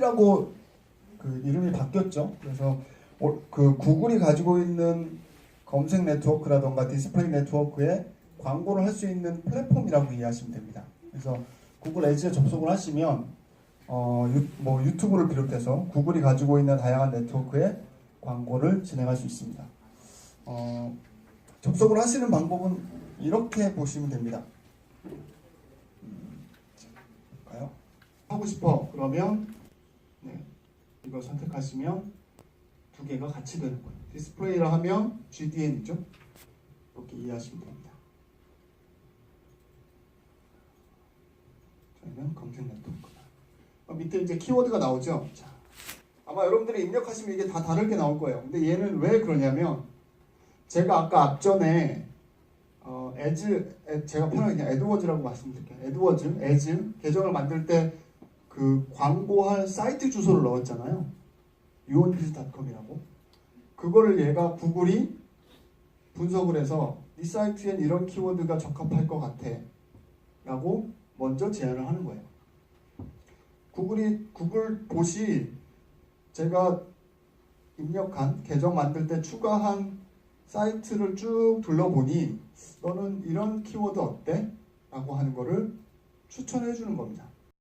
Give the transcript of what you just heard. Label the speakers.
Speaker 1: 에즈라고 그 이름이 바뀌었죠. 그래서 어, 그 구글이 가지고 있는 검색 네트워크라던가 디스플레이 네트워크에 광고를 할 수 있는 플랫폼이라고 이해하시면 됩니다. 그래서 구글 에즈에 접속을 하시면 어, 유, 뭐 유튜브를 비롯해서 구글이 가지고 있는 다양한 네트워크에 광고를 진행할 수 있습니다. 어, 접속을 하시는 방법은 이렇게 보시면 됩니다. 음? 하고 싶어 그러면 네, 이걸 선택하시면 두 개가 같이 되는 거예요. 디스플레이를 하면 GDN이죠. 이렇게 이해하시면 됩니다. 저희는 검색 네트워크. 어, 밑에 이제 키워드가 나오죠. 자, 아마 여러분들이 입력하시면 이게 다 다르게 나올 거예요. 근데 얘는 왜 그러냐면 제가 아까 앞전에 어, 에즈 에, 제가 편하게 그냥 에드워즈라고 말씀드릴게요. 에드워즈, 에즈 계정을 만들 때 그 광고할 사이트 주소를 넣었잖아요. 유온비즈.com이라고. 그거를 얘가 구글이 분석을 해서 이 사이트엔 이런 키워드가 적합할 것 같아. 라고 먼저 제안을 하는 거예요. 구글이 구글 봇이 제가 입력한 계정 만들 때 추가한 사이트를 쭉 둘러보니 너는 이런 키워드 어때? 라고 하는 거를 추천해 주는 겁니다.